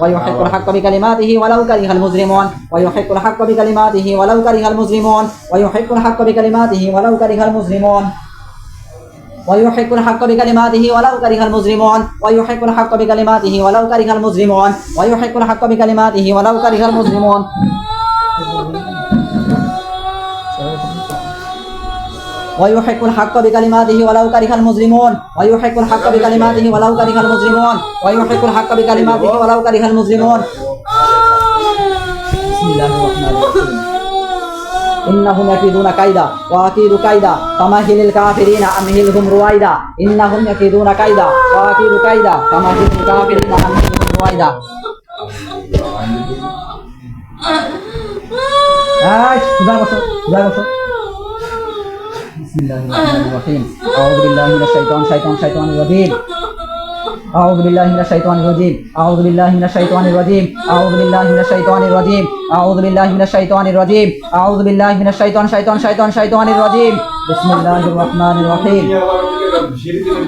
ويحق الحق بكلماته ولو كره المجرمون ويحق الحق بكلماته ولو كره المجرمون ويحق الحق بكلماته ولو كره المجرمون ويحق الحق بكلماته ولو كره المجرمون ويحق الحق بكلماته ولو كره المجرمون ويحق الحق بكلماته ولو كره المجرمون ويحق الحق بكلماته ولو كره المجرمون ويحق الحق بكلماته ولو كره المجرمون ويحق الحق بكلماته ولو كره المجرمون بسم الله الرحمن الرحيم إنهم يكيدون كيدا وأكيد كيدا فمهل الكافرين أمهلهم رويدا إنهم يكيدون كيدا وأكيد كيدا فمهل الكافرين أمهلهم رويدا আয় সুজা বসো সুজা বসো বিসমিল্লাহির রহমানির রহিম। আউযু বিল্লাহি মিনাশ শাইতানির রাজীম। أعوذ بالله من الشيطان الرجيم أعوذ بالله من الشيطان الرجيم أعوذ بالله من الشيطان الرجيم أعوذ بالله من الشيطان الرجيم أعوذ بالله من الشيطان شيطان شيطان شيطان الرجيم بسم الله الرحمن الرحيم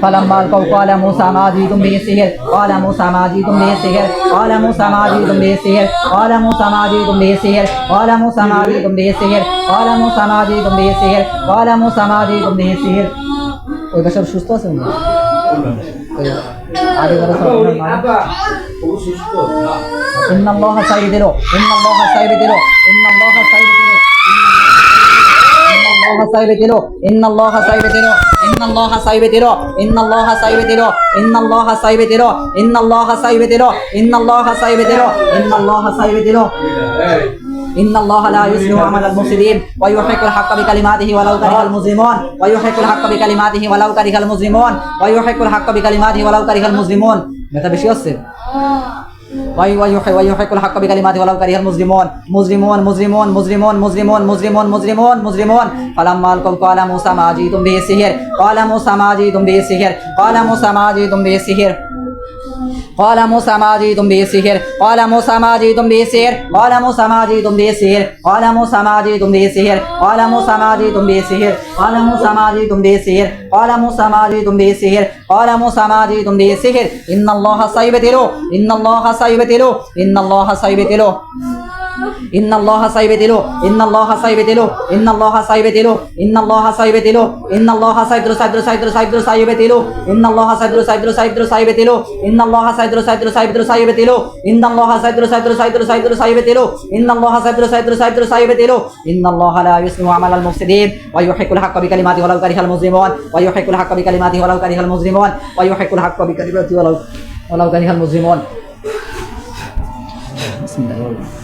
فلما القوا قال موسى ما جئتم به السحر قال موسى ما جئتم به السحر قال موسى ما جئتم به السحر قال موسى ما جئتم به السحر قال موسى ما جئتم به السحر قال موسى ما جئتم به السحر قال موسى ما جئتم به السحر ওই বছর সুস্থ আছে উনি আগে বড় إن الله سيبدله إن الله سيبدله إن الله سيبدله الله سيبتلو إن الله سيبتلو إن الله سيبتلو إن الله سيبتلو إن الله سيبتلو إن الله سيبتلو إن الله سيبتلو إن الله سيبتلو إن الله لا يصلح عمل المفسدين ويحق الحق بكلماته ولو كره المجرمون ويحق الحق بكلماته ولو كره المجرمون ويحق الحق بكلماته ولو كره المجرمون মেটা বেশি হচ্ছে وي- ويحق ويحق الحق بكلماته ولو كره المجرمون مجرمون مجرمون مجرمون مجرمون مجرمون مجرمون مجرمون فلما القوا قال موسى ما جئتم به السحر قال موسى ما جئتم به السحر قال موسى ما جئتم به السحر قال موسى ما جئتم به السحر قال موسى ما جئتم به السحر قال موسى ما جئتم به السحر قال موسى ما جئتم به السحر قال موسى ما جئتم به السحر قال موسى ما جئتم به السحر قال موسى ما جئتم به السحر قال موسى ما جئتم به السحر إن الله سيبتلو إن الله سيبتلو إن الله سيبتلو ان الله সাইবেতিলো ان الله সাইবেতিলো ان الله সাইবেতিলো ان الله সাইবেতিলো ان الله সাইদ্র সাইদ্র সাইদ্র সাইদ্র সাইবেতিলো ان الله সাইদ্র সাইদ্র সাইদ্র সাইবেতিলো ان الله সাইদ্র সাইদ্র সাইদ্র সাইবেতিলো ان الله সাইদ্র সাইদ্র সাইদ্র সাইদ্র সাইবেতিলো ان الله সাইদ্র সাইদ্র সাইদ্র সাইবেতিলো ان الله لا يسمع عمل المفسدين ويحق الحق بكلماته ولو كره المجرمون ويحق الحق بكلماته ولو كره المجرمون ويحق الحق بكلماته ولو ولو كره المجرمون بسم الله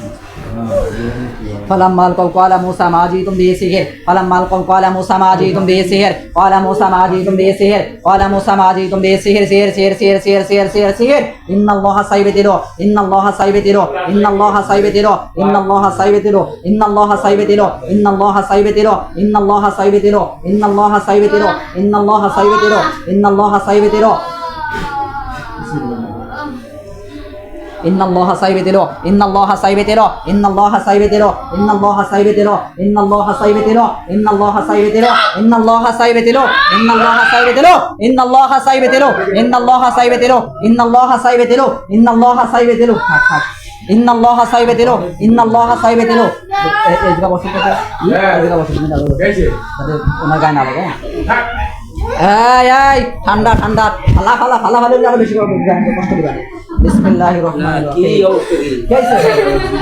فلما القوا قال موسى ما جئتم به السحر فلما القوا قال موسى ما جئتم به السحر قال موسى ما جئتم به السحر قال موسى ما جئتم به السحر سحر سحر سحر سحر سحر سحر سحر إن الله سيبتلو إن الله سيبتلو إن الله سيبتلو إن الله سيبتلو إن الله سيبتلو إن الله سيبتلو إن الله سيبتلو إن الله سيبتلو إن الله سيبتلو إن الله سيبتلو سيبتلو إن الله سيبتلو إن الله سيبتلو إن الله سيبتلو إن الله سيبتلو إن الله سيبتلو إن الله سيبتلو إن الله سيبتلو থাক থাক إن الله سيبتلو إن الله سيبتلو এদিকে বসে তো এদিকে বসে তুমি দাদা যাতে ওনার গায়ে না লাগে এই এই ঠান্ডা ঠান্ডা ফালা ফালা ফালা ফালা আরও বেশি করে কষ্ট দিবেন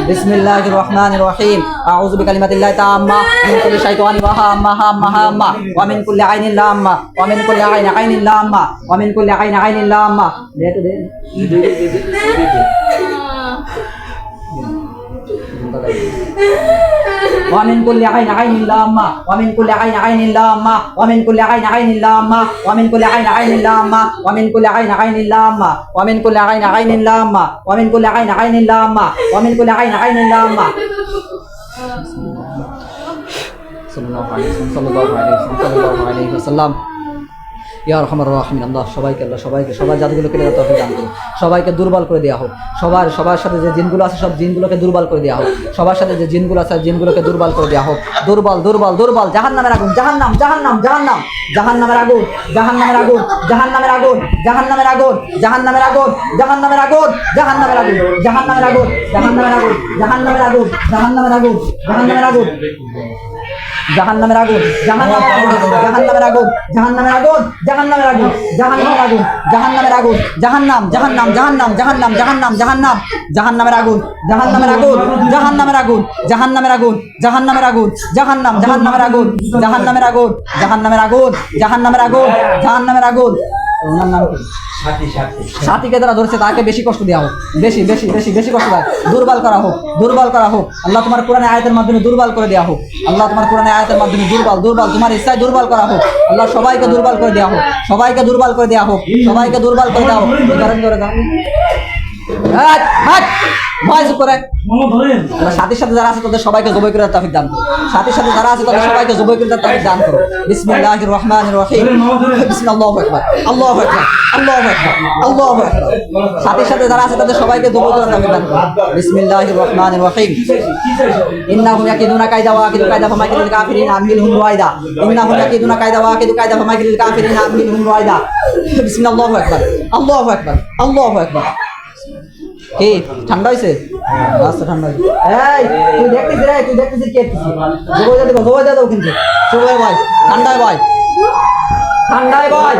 বিসমিল্লাহির রহমানির রহিম আউযু বিকালিমাতিল্লাহি তাম্মা মিন কুল্লি শাইতানির ওয়াহাম্মা হাম্মা হাম্মা ওয়া মিন কুল্লি আইনিন লাম্মা ওয়া মিন কুল্লি আইনি আইনিন লাম্মা ওয়া মিন কুল্লি আইনি আইনিন লাম্মা দে তো দে দে ومن كل عين عين لامة ومن كل عين عين لامة ومن كل عين عين لامة ومن كل عين عين لامة ومن كل عين عين لامة ومن كل عين عين لامة ومن كل عين عين لامة ومن كل عين عين لامة صلى الله عليه وسلم صلى الله عليه وسلم صلى الله عليه وسلم ইয়া রহমান রহমিন আল্লাহ সবাইকে আল্লাহ সবাইকে সবাই জাদুগুলো কেটে তৌফিক দান করুন সবাইকে দুর্বল করে দেওয়া হোক সবার সবার সাথে যে জিনগুলো আছে সব জিনগুলোকে দুর্বল করে দেওয়া হোক সবার সাথে যে জিনগুলো আছে জিনগুলোকে দুর্বল করে দেওয়া হোক দুর্বল দুর্বল দুর্বল জাহান নামের আগুন জাহান নাম জাহান নাম জাহান নাম আগুন জাহান নামের আগুন জাহান নামের আগুন জাহান নামের আগুন জাহান নামের আগুন জাহান নামের আগুন জাহান নামের আগুন জাহান নামের আগুন জাহান নামের আগুন জাহান নামের আগুন জাহান নামের আগুন জাহান নামের আগুন জাহান নামের আগুন জাহান্নামের আগুন জাহান্নামের আগুন জাহান্নামের আগুন জাহান্নামের আগুন জাহান্নামের আগুন জাহান্নামের আগুন জাহান্নামের আগুন জাহান্নাম জাহান্নাম জাহান্নাম জাহান্নাম জাহান্নাম জাহান্নাম জাহান্নামের আগুন জাহান্নামের আগুন জাহান্নামের আগুন জাহান্নামের আগুন জাহান্নামের আগুন জাহান্নাম জাহান্নামের আগুন জাহান্নামের আগুন জাহান্নামের আগুন জাহান্নামের আগুন জাহান্নামের আগুন জাহান্নামের আগুন ওনার নাম কি? সাথীকে যারা ধরেছে তাকে বেশি কষ্ট দেওয়া হোক। বেশি বেশি বেশি বেশি কষ্ট দেয় দুর্বল করা হোক দুর্বল করা হোক। আল্লাহ তোমার কোরআনে আয়াতের মাধ্যমে দুর্বল করে দেওয়া হোক। আল্লাহ তোমার কোরআনে আয়াতের মাধ্যমে দুর্বল দুর্বল তোমার ইচ্ছায় দুর্বল করা হোক। আল্লাহ সবাইকে দুর্বল করে দেওয়া হোক। সবাইকে দুর্বল করে দেওয়া হোক। সবাইকে দুর্বল করে দেওয়া হোক। ধরে দাও। সাথীর সাথে যারা আছে, তাদের সবাইকে জবই করে তাফিক দান করো। সাথীর সাথে যারা আছে, তাদের সবাইকে জবই করে তাফিক দান করো। বিসমিল্লাহু আকবার। সাথীর সাথে যারা আছে, তাদের সবাইকে জবই করে তাফিক দান করো। বিসমিল্লাহির রহমানির রহিম। ইন্নাহুম ইয়াকিদুনা কায়দা ওয়া আকিদু কায়দা ফামা কিলুল কাফিরিন আমহিলহুম রুয়াইদা ইন্নাহুম ইয়াকিদুনা কায়দা ওয়া আকিদু কায়দা ফামা কিলুল কাফিরিন আমহিলহুম রুয়াইদা বিসমিল্লাহু আকবার। আল্লাহু আকবার। আল্লাহু আকবার। কি, ঠান্ডা হয়েছে আচ্ছা ঠান্ডা এই, তুই দেখতেছিস রে, তুই দেখতেছিস কে দেখতেছিস জবাই দেবো কিন্তু। জবাই ভাই ঠান্ডায় ভাই। ঠান্ডায় ভাই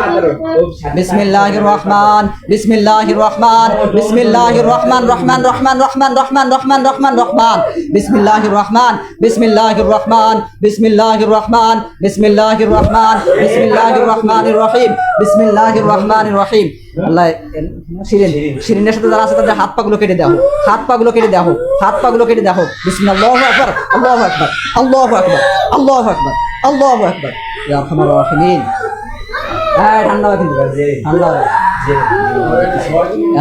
বিসমিল্লাহির রহমান বিসমিল্লাহির রহমান বিসমিল্লাহির রহমান রহমান রহমান রহমান রহমান রহমান। রহমান রহমান বিসমিল্লাহির রহমান বিসমিল্লাহির রহমান বিসমিল্লাহির রহমান বিসমিল্লাহির রহমান বিসমিল্লাহির রহমানির রহিম বিসমিল্লাহির রহমানির রহিম আল্লাহ, শিরিন, শিরিনের সাথে যারা আছে তাদের হাত পাগুলো কেটে দাও, হাত পাগুলো কেটে দাও, হাত পাগুলো কেটে দাও। বিসমিল্লাহু আকবার, আল্লাহু আকবার আল্লাহু আকবার আল্লাহু আকবার আল্লাহু আকবার। ইয়া আরহামার রাহিমিন। হ্যাঁ ঠান্ডা হয় কিন্তু ঠান্ডা হয়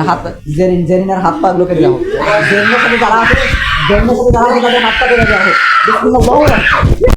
হাত জেরিন জেরিনের হাত পা গুলো কেটে দাও জেরিনের সাথে যারা আছে জেরিনের সাথে যারা আছে তাদের হাত পা কেটে দেওয়া হোক।